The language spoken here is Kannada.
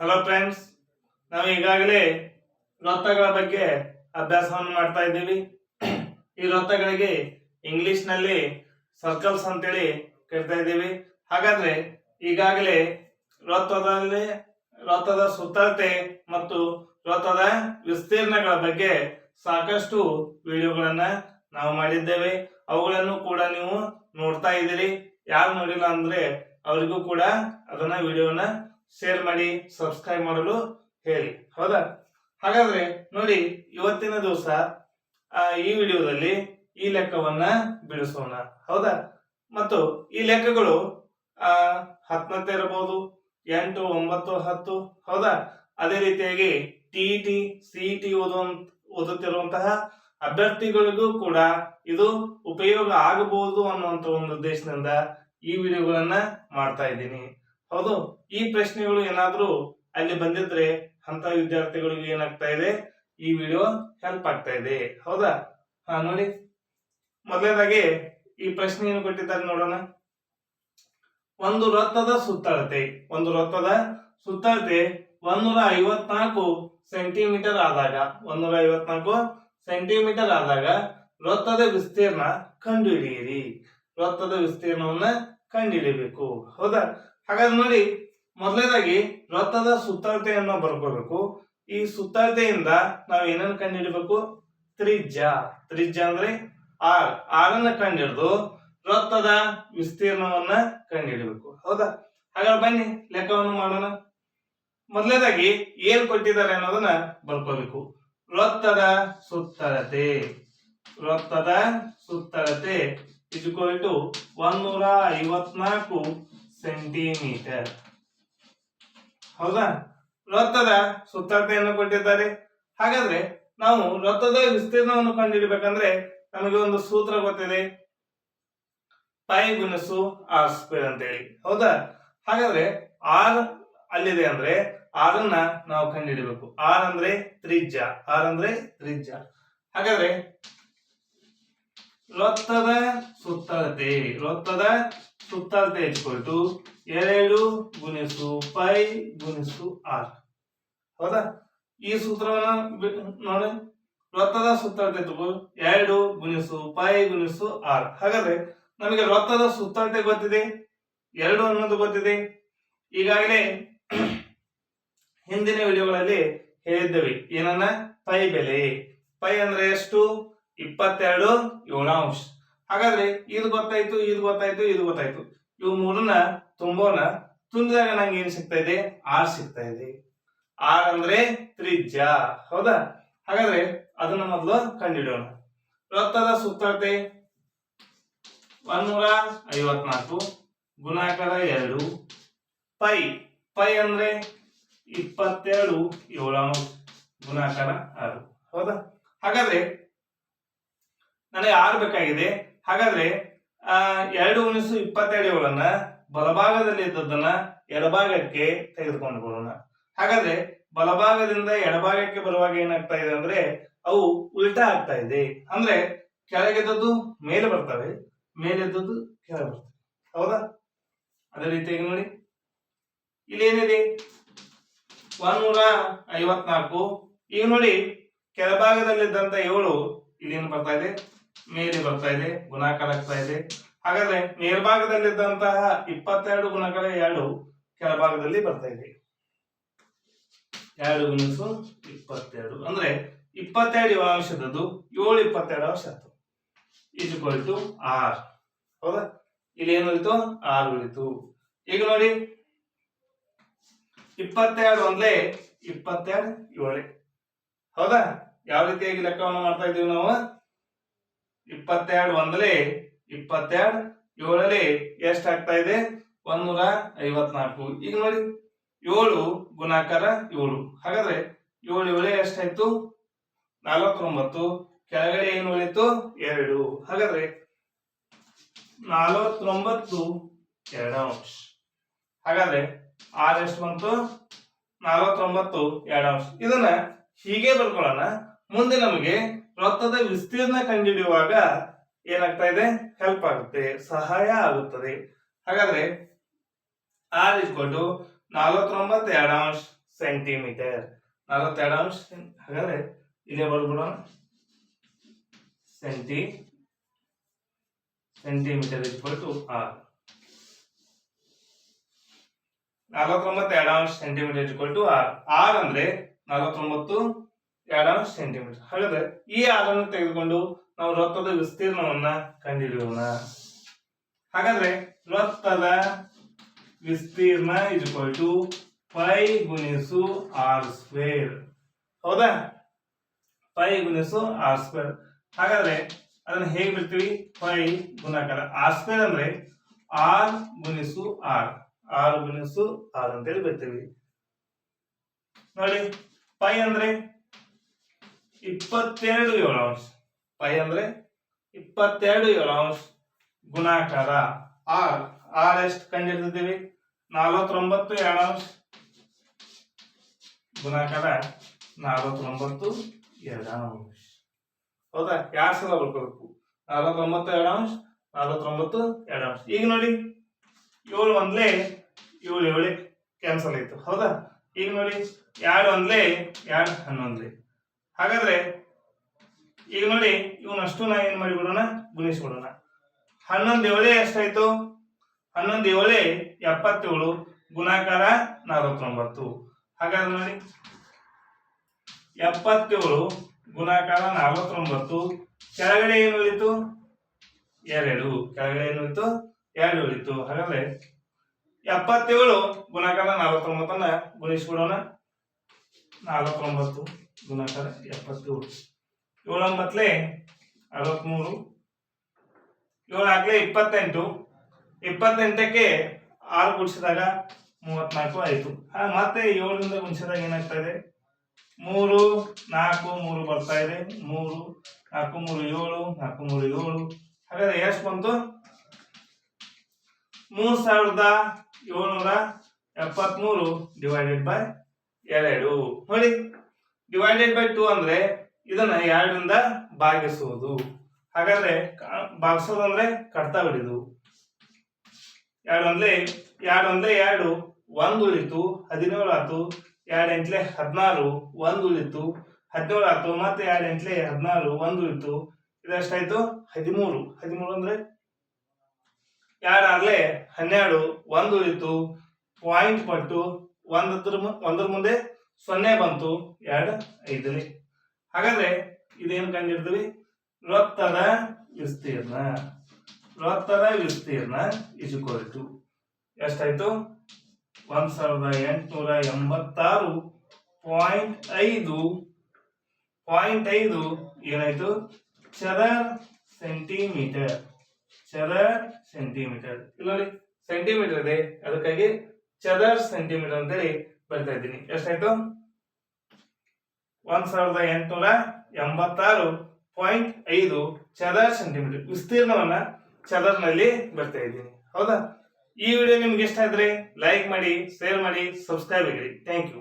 ಹಲೋ ಫ್ರೆಂಡ್ಸ್ ನಾವು ಈಗಾಗಲೇ ವೃತ್ತಗಳ ಬಗ್ಗೆ ಅಭ್ಯಾಸವನ್ನು ಮಾಡ್ತಾ ಇದ್ದೀವಿ. ಈ ವೃತ್ತಗಳಿಗೆ ಇಂಗ್ಲಿಷ್ನಲ್ಲಿ ಸರ್ಕಲ್ಸ್ ಅಂತೇಳಿ ಕರಿತಾ ಇದ್ದೀವಿ. ಹಾಗಾದ್ರೆ ಈಗಾಗಲೇ ವೃತ್ತದಲ್ಲಿ, ವೃತ್ತದ ಸುತ್ತಳತೆ ಮತ್ತು ವೃತ್ತದ ವಿಸ್ತೀರ್ಣಗಳ ಬಗ್ಗೆ ಸಾಕಷ್ಟು ವಿಡಿಯೋಗಳನ್ನ ನಾವು ಮಾಡಿದ್ದೇವೆ. ಅವುಗಳನ್ನು ಕೂಡ ನೀವು ನೋಡ್ತಾ ಇದ್ದೀರಿ. ಯಾರು ನೋಡಿಲ್ಲ ಅಂದ್ರೆ ಅವರಿಗೂ ಕೂಡ ಅದನ್ನ ವಿಡಿಯೋನ ಶೇರ್ ಮಾಡಿ ಸಬ್ಸ್ಕ್ರೈಬ್ ಮಾಡಲು ಹೇಳಿ. ಹೌದಾ? ಹಾಗಾದ್ರೆ ನೋಡಿ, ಇವತ್ತಿನ ದಿವಸ ಈ ವಿಡಿಯೋದಲ್ಲಿ ಈ ಲೆಕ್ಕವನ್ನ ಬಿಡಿಸೋಣ. ಹೌದಾ? ಮತ್ತು ಈ ಲೆಕ್ಕಗಳು, ಆ ಹತ್ತನತ್ತೆ ಇರಬಹುದು ಎಂಟು, ಒಂಬತ್ತು, ಹತ್ತು, ಹೌದಾ? ಅದೇ ರೀತಿಯಾಗಿ ಟಿ ಟಿ ಸಿ ಟಿ ಓದುತ್ತಿರುವಂತಹ ಅಭ್ಯರ್ಥಿಗಳಿಗೂ ಕೂಡ ಇದು ಉಪಯೋಗ ಆಗಬಹುದು ಅನ್ನುವಂತ ಒಂದು ಉದ್ದೇಶದಿಂದ ಈ ವಿಡಿಯೋಗಳನ್ನ ಮಾಡ್ತಾ ಇದ್ದೀನಿ. ಹೌದು, ಈ ಪ್ರಶ್ನೆಗಳು ಏನಾದ್ರೂ ಅಲ್ಲಿ ಬಂದಿದ್ರೆ ಅಂತ ವಿದ್ಯಾರ್ಥಿಗಳಿಗೆ ಏನಾಗ್ತಾ ಇದೆ? ಈ ವಿಡಿಯೋ ಹೆಲ್ಪ್ ಆಗ್ತಾ ಇದೆ. ಹೌದಾ? ಹಾ, ನೋಡಿ. ಮೊದಲನೇದಾಗಿ ಈ ಪ್ರಶ್ನೆ ಏನು ಕೊಟ್ಟಿದ್ದಾರೆ ನೋಡೋಣ. ಒಂದು ವೃತ್ತದ ಸುತ್ತಳತೆ, ಒಂದು ವೃತ್ತದ ಸುತ್ತಳತೆ ಒಂದೂರ ಐವತ್ನಾಲ್ಕು ಸೆಂಟಿಮೀಟರ್ ಆದಾಗ ಒಂದೂರ ಐವತ್ನಾಲ್ಕು ಸೆಂಟಿಮೀಟರ್ ಆದಾಗ ವೃತ್ತದ ವಿಸ್ತೀರ್ಣ ಕಂಡುಹಿಡಿಯಿರಿ. ವೃತ್ತದ ವಿಸ್ತೀರ್ಣವನ್ನ ಕಂಡುಹಿಡಿಯಬೇಕು ಹೌದಾ? ಹಾಗಾದ್ರೆ ನೋಡಿ, ಮೊದಲನೇದಾಗಿ ವೃತ್ತದ ಸುತ್ತಳತೆಯನ್ನು ಬರ್ಕೋಬೇಕು. ಈ ಸುತ್ತಳತೆಯಿಂದ ನಾವು ಏನನ್ನು ಕಂಡುಹಿಡಬೇಕು? ತ್ರಿಜ್ಯ. ತ್ರಿಜ್ಯ ಅಂದ್ರೆ ಆರ್. ಆರ್ ಅನ್ನ ಕಂಡುಹಿಡಿದು ವೃತ್ತದ ವಿಸ್ತೀರ್ಣವನ್ನ ಕಂಡುಹಿಡಬೇಕು. ಹೌದಾ? ಹಾಗಾದ್ರೆ ಬನ್ನಿ, ಲೆಕ್ಕವನ್ನು ಮಾಡೋಣ. ಮೊದಲನೇದಾಗಿ ಏನ್ ಕೊಟ್ಟಿದ್ದಾರೆ ಅನ್ನೋದನ್ನ ಬರ್ಕೋಬೇಕು. ವೃತ್ತದ ಸುತ್ತಳತೆ. ವೃತ್ತದ ಸುತ್ತಳತೆ ಇಸ್ ಟು ಒಂದೂರ ಐವತ್ನಾಲ್ಕು ಸೆಂಟಿಮೀಟರ್ ಹೌದಾ? ವೃತ್ತದ ಸುತ್ತಳತೆಯನ್ನು ಕೊಟ್ಟಿದ್ದಾರೆ. ಹಾಗಾದ್ರೆ ನಾವು ವೃತ್ತದ ವಿಸ್ತೀರ್ಣವನ್ನು ಕಂಡುಹಿಡಬೇಕಂದ್ರೆ ನಮಗೆ ಒಂದು ಸೂತ್ರ ಗೊತ್ತಿದೆ. ಪೈ ಗುಣಿಸು ಆರ್ ಸ್ಕ್ವೇರ್ ಅಂತ ಹೇಳಿ ಹೌದಾ? ಹಾಗಾದ್ರೆ ಆರ್ ಅಲ್ಲಿದೆ ಅಂದ್ರೆ ಆರ್ ನಾವು ಕಂಡುಹಿಡಬೇಕು. ಆರ್ ಅಂದ್ರೆ ತ್ರಿಜ್ಯ. ಆರ್ ಅಂದ್ರೆ ತ್ರಿಜ್ಯ. ಹಾಗಾದ್ರೆ ವೃತ್ತದ ಸುತ್ತಳತೆ ವೃತ್ತದ ಸುತ್ತಳತೆ ಇಟ್ಕೊಳ್ತು. ಎರಡು ಗುಣಿಸು ಪೈ ಗುಣಿಸು ಆರ್. ಹೌದಾ? ಈ ಸೂತ್ರವನ್ನ ನೋಡಿ. ವೃತ್ತದ ಸುತ್ತಳತೆ ತಗೋ ಎರಡು ಗುಣಿಸು ಪೈ ಗುಣಿಸು ಆರ್. ಹಾಗಾದ್ರೆ ನಮಗೆ ವೃತ್ತದ ಸುತ್ತಳತೆ ಗೊತ್ತಿದೆ. ಎರಡು ಅನ್ನೋದು ಗೊತ್ತಿದೆ. ಈಗಾಗಲೇ ಹಿಂದಿನ ವಿಡಿಯೋಗಳಲ್ಲಿ ಹೇಳಿದ್ದೇವೆ. ಏನನ್ನ? ಪೈ ಬೆಲೆ. ಪೈ ಅಂದ್ರೆ ಎಷ್ಟು? ಇಪ್ಪತ್ತೆರಡು ಏಳಾಂಶ ಹಾಗಾದ್ರೆ ಇದು ಗೊತ್ತಾಯ್ತು ಇದು ಗೊತ್ತಾಯ್ತು ಇದು ಗೊತ್ತಾಯ್ತು. ಇವು ಮೂರನ್ನ ತುಂಬೋಣ ತುಂಬಿದಾಗ ನಂಗೆ ಏನ್ ಸಿಗ್ತಾ ಇದೆ? ಆರ್ ಸಿಗ್ತಾ ಇದೆ. ಆರ್ ಅಂದ್ರೆ ತ್ರಿಜ್ಯ. ಹೌದಾ? ಹಾಗಾದ್ರೆ ಅದನ್ನ ಮೊದಲು ಕಂಡುಹಿಡಿಯೋಣ. ವೃತ್ತದ ಸುತ್ತಳತೆ ಒಂದೂರ ಐವತ್ನಾಲ್ಕು ಗುಣಾಕಾರ ಎರಡು ಪೈ. ಪೈ ಅಂದ್ರೆ ಇಪ್ಪತ್ತೆರಡು ಏಳಾಂಶ ಗುಣಾಕಾರ ಆರು. ಹೌದಾ? ಹಾಗಾದ್ರೆ ನನಗೆ ಆರು ಬೇಕಾಗಿದೆ. ಹಾಗಾದ್ರೆ, ಆ, ಎರಡು ಗುಣಿಸು ಇಪ್ಪತ್ತೆರಡು ಏಳನ್ನ ಬಲಭಾಗದಲ್ಲಿ ಇದ್ದದನ್ನ ಎಡಭಾಗಕ್ಕೆ ತೆಗೆದುಕೊಂಡು ಬರೋಣ ಹಾಗಾದ್ರೆ, ಬಲಭಾಗದಿಂದ ಎಡಭಾಗಕ್ಕೆ ಬರುವಾಗ ಏನಾಗ್ತಾ ಇದೆ ಅಂದ್ರೆ, ಅವು ಉಲ್ಟಾ ಆಗ್ತಾ ಇದೆ. ಅಂದ್ರೆ, ಕೆಳಗೆದ್ದದ್ದು ಮೇಲೆ ಬರ್ತವೆ, ಮೇಲೆದ್ದದ್ದು ಕೆಳಗೆ ಬರ್ತವೆ. ಹೌದಾ? ಅದೇ ರೀತಿಯಾಗಿ ನೋಡಿ. ಇಲ್ಲಿ ಏನಿದೆ? ಒಂದೂರ ಐವತ್ನಾಲ್ಕು. ಈಗ ನೋಡಿ, ಕೆಳಭಾಗದಲ್ಲಿದ್ದಂತ ಏಳು ಏನು ಬರ್ತಾ ಇದೆ. ಮೇಲೆ ಬರ್ತಾ ಇದೆ, ಗುಣಾಕಾರ ಆಗ್ತಾ ಇದೆ. ಹಾಗಾದ್ರೆ ಮೇಲ್ಭಾಗದಲ್ಲಿದ್ದಂತಹ ಇಪ್ಪತ್ತೆರಡು ಗುಣಾಕಾರ ಎರಡು ಕೆಳಭಾಗದಲ್ಲಿ ಬರ್ತಾ ಇದೆ. ಎರಡು ಗುಣಿಸು ಇಪ್ಪತ್ತೆರಡು. ಅಂದ್ರೆ ಇಪ್ಪತ್ತೆರಡು ಏಳು ಅಂಶದದ್ದು ಏಳು ಇಪ್ಪತ್ತೆರಡು ಅಂಶ ಇಸ್ ಇಕ್ವಲ್ ಟು ಆರ್ ಹೌದಾ? ಇಲ್ಲಿ ಏನು ಉಳಿತು ಆರ್ ಉಳಿತು. ಈಗ ನೋಡಿ. ಇಪ್ಪತ್ತೆರಡು ಒಂದ್ಲೆ ಇಪ್ಪತ್ತೆರಡು ಏಳೆ. ಹೌದಾ? ಯಾವ ರೀತಿಯಾಗಿ ಲೆಕ್ಕವನ್ನು ಮಾಡ್ತಾ ಇದೀವಿ ನಾವು? ಇಪ್ಪತ್ತೆರಡು ಒಂದಲೇ ಇಪ್ಪತ್ತೆರಡು ಏಳಲೆ ಎಷ್ಟಾಗ್ತಾ ಇದೆ? ಒಂದೂರ ಐವತ್ನಾಲ್ಕು. ಈಗ ನೋಡಿ, ಏಳು ಗುಣಾಕಾರ ಏಳು. ಹಾಗಾದ್ರೆ ಏಳು, ಏಳೆ ಎಷ್ಟಾಯ್ತು? ನಲವತ್ತೊಂಬತ್ತು. ಕೆಳಗಡೆ ಏನು ಉಳಿತು ಎರಡು. ಹಾಗಾದ್ರೆ ನಲವತ್ತೊಂಬತ್ತು ಎರಡು ಅಂಶ ಹಾಗಾದ್ರೆ ಆರ್ ಎಷ್ಟು ಬಂತು? ನಲವತ್ತೊಂಬತ್ತು ಎರಡು ಅಂಶ ಇದನ್ನ ಹೀಗೆ ಬರ್ಕೊಳ್ಳೋಣ. ಮುಂದೆ ನಮಗೆ ವೃತ್ತದ ವಿಸ್ತೀರ್ಣ ಕಂಡುಹಿಡಿಯುವಾಗ ಏನಾಗ್ತಾ ಇದೆ? ಹೆಲ್ಪ್ ಆಗುತ್ತೆ, ಸಹಾಯ ಆಗುತ್ತದೆ. ಹಾಗಾದ್ರೆ ಆರ್ ಇಸ್ಕೊಂಡು ನಲವತ್ತೊಂಬತ್ತು ಎರಡು ಅಂಶ ಸೆಂಟಿಮೀಟರ್ ನಲವತ್ತೆರಡು ಅಂಶ ಹಾಗಾದ್ರೆ ಇಲ್ಲೇ ಬರ್ಬಿಡೋಣ centi centimetre equal to R ನಲವತ್ತೊಂಬತ್ತು ಅಂಶ centimetre equal to R R ಅಂದ್ರೆ ನಲವತ್ತೊಂಬತ್ತು ಎರಡು ಸೆಂಟಿಮೀಟರ್ ಹಾಗಾದ್ರೆ ಈ ಆರನ್ನು ತೆಗೆದುಕೊಂಡು ನಾವು ವೃತ್ತದ ವಿಸ್ತೀರ್ಣವನ್ನ ಕಂಡುಹಿಡಿಯೋಣ. ಹಾಗಾದ್ರೆ ವೃತ್ತದ ವಿಸ್ತೀರ್ಣ ಇಕ್ವಲ್ ಟು ಪೈ ಗುಣಿಸು ಆರ್ ಸ್ಕ್ವೇರ್ ಹೌದಾ? ಪೈ ಗುಣಿಸು ಆರ್ ಸ್ಕ್ವೇರ್ ಹಾಗಾದ್ರೆ ಅದನ್ನ ಹೇಗೆ ಬಿಡ್ತೀವಿ? ಪೈ ಗುಣಾಕಾರ ಆರ್ ಸ್ಕ್ವೇರ್ ಅಂದ್ರೆ ಆರ್ ಗುಣಿಸು ಆರ್ ಆರ್ ಗುಣಿಸು ಆರ್ ಅಂತೇಳಿ ಬಿಡ್ತೀವಿ. ನೋಡಿ ಪೈ ಅಂದ್ರೆ? ಇಪ್ಪತ್ತೆರಡು ಏಳು ಅಂಶ. ಪೈ ಅಂದ್ರೆ ಇಪ್ಪತ್ತೆರಡು ಏಳು ಅಂಶ ಗುಣಾಕಾರ. ಆರ್ ಆರ್ ಎಷ್ಟು ಕಂಡಿಡ್ತಿದ್ದೀವಿ ನಲವತ್ತೊಂಬತ್ತು ಅಂಶ ಗುಣಾಕಾರ. ನಲವತ್ತೊಂಬತ್ತು ಎರಡು ಅಂಶ. ಹೌದಾ? ಎರಡು ಸಲ ಬರ್ಕೋಬೇಕು ನಲವತ್ತೊಂಬತ್ತು ಎರಡು ಅಂಶ, ನಲವತ್ತೊಂಬತ್ತು ಎರಡು ಅಂಶ. ಈಗ ನೋಡಿ, ಏಳು ಒಂದ್ಲೆ ಏಳು ಏಳೆ ಕ್ಯಾನ್ಸಲ್ ಆಯ್ತು. ಹೌದಾ? ಈಗ ನೋಡಿ, ಎರಡು ಒಂದ್ಲೆ ಎರಡು ಹನ್ನೊಂದ್ಲೆ. ಹಾಗಾದ್ರೆ ಈಗ ನೋಡಿ ಇವನಷ್ಟು ನಾ ಏನ್ ಮಾಡಿಬಿಡೋಣ ಗುಣಿಸ್ಬಿಡೋಣ ಹನ್ನೊಂದು ಏಳೆ ಎಷ್ಟಾಯ್ತು? ಹನ್ನೊಂದು ಏಳೆ ಎಪ್ಪತ್ತೇಳು ಗುಣಾಕಾರ ನಲವತ್ತೊಂಬತ್ತು. ಹಾಗಾದ್ರೆ ನೋಡಿ. ಎಪ್ಪತ್ತೇಳು ಗುಣಾಕಾರ ನಲವತ್ತೊಂಬತ್ತು. ಕೆಳಗಡೆ ಏನು ಉಳಿತು? ಎರಡು. ಕೆಳಗಡೆ ಏನು ಉಳಿತು? ಎರಡು ಉಳಿತು. ಹಾಗಾದ್ರೆ ಎಪ್ಪತ್ತೇಳು ಗುಣಾಕಾರ ನಲವತ್ತೊಂಬತ್ತನ್ನ ಗುಣಿಸ್ಬಿಡೋಣ ನಲವತ್ತೊಂಬತ್ತು ಗುಣಾಕಾರ ಎಪ್ಪತ್ತೇಳು. ಏಳೊಂಬತ್ತಲೆ ಅರವತ್ತ್ಮೂರು ಏಳು ಹಾಕ್ಲೆ ಇಪ್ಪತ್ತೆಂಟು. ಇಪ್ಪತ್ತೆಂಟಕ್ಕೆ ಆರು ಗುಣಿಸಿದಾಗ ಮೂವತ್ತ್ನಾಲ್ಕು ಆಯಿತು. ಮತ್ತೆ ಏಳರಿಂದ ಗುಣಿಸಿದಾಗ ಏನಾಗ್ತಾ ಇದೆ? ಮೂರು, ನಾಲ್ಕು, ಮೂರು ಬರ್ತಾ ಇದೆ. ಮೂರು, ನಾಲ್ಕು, ಮೂರು ಏಳು, ನಾಲ್ಕು, ಮೂರು ಏಳು. ಹಾಗಾದ್ರೆ ಎಷ್ಟು ಬಂತು? ಮೂರು ಸಾವಿರದ ಏಳ್ನೂರ ಎಪ್ಪತ್ತ್ಮೂರು ಡಿವೈಡೆಡ್ ಬೈ ಎರಡು. ನೋಡಿ ಡಿವೈಡೆಡ್ ಬೈ ಟೂ ಅಂದ್ರೆ ಇದನ್ನ ಎರಡರಿಂದ ಭಾಗಿಸುವುದು. ಹಾಗಾದ್ರೆ ಭಾಗಿಸೋದು ಅಂದ್ರೆ ಕಡ್ತಾ ಬಿಡಿದು. ಎರಡು ಅಂದ್ರೆ ಎರಡು ಅಂದ್ರೆ ಎರಡು, ಒಂದು ಉಳಿತು ಹದಿನೇಳು ಆತು ಎರಡು ಎಂಟ್ಲೆ ಹದಿನಾರು, ಒಂದು ಉಳಿತು ಹದಿನೇಳು ಆತು ಮತ್ತೆ ಎರಡು ಎಂಟ್ಲೆ ಹದಿನಾರು, ಒಂದು ಉಳಿತು. ಇದೆಷ್ಟಾಯ್ತು ಹದಿಮೂರು. ಹದಿಮೂರು ಅಂದ್ರೆ? ಎರಡು ಆರ್ಲೆ ಹನ್ನೆರಡು, ಒಂದು ಉಳಿತು. ಪಾಯಿಂಟ್ ಪಟ್ಟು ಒಂದರ ಒಂದರ ಮುಂದೆ ಸೊನ್ನೆ ಬಂತು. ಎರಡು, ಐದನೇ. ಹಾಗಾದ್ರೆ ಇದೇನ್ ಕಂಡಿರ್ತೀವಿ ವೃತ್ತದ ವಿಸ್ತೀರ್ಣ. ವೃತ್ತದ ವಿಸ್ತೀರ್ಣ ಟು ಎಷ್ಟಾಯ್ತು? ಒಂದ್ ಸಾವಿರದ ಎಂಟುನೂರ ಎಂಬತ್ತಾರು ಪಾಯಿಂಟ್ ಐದು. ಪಾಯಿಂಟ್ ಐದು ಏನಾಯ್ತು? ಚರ ಸೆಂಟಿಮೀಟರ್ ಚರ ಸೆಂಟಿಮೀಟರ್ ಇಲ್ಲ ಸೆಂಟಿಮೀಟರ್ ಇದೆ. ಅದಕ್ಕಾಗಿ ಚದರ್ ಸೆಂಟಿಮೀಟರ್ ಅಂತೇಳಿ ಬರ್ತಾ ಇದ್ದೀನಿ. ಎಷ್ಟಾಯ್ತು? ಒಂದ್ ಸಾವಿರದ ಎಂಟುನೂರ ಎಂಬತ್ತಾರು ಪಾಯಿಂಟ್ ಐದು ಚದರ್ ಸೆಂಟಿಮೀಟರ್ ವಿಸ್ತೀರ್ಣವನ್ನ ಚದರ್ನಲ್ಲಿ ಬರ್ತಾ ಇದ್ದೀನಿ. ಹೌದಾ? ಈ ವಿಡಿಯೋ ನಿಮ್ಗೆ ಇಷ್ಟ ಆದ್ರೆ ಲೈಕ್ ಮಾಡಿ ಶೇರ್ ಮಾಡಿ ಸಬ್ಸ್ಕ್ರೈಬ್ ಆಗಿರಿ. Thank you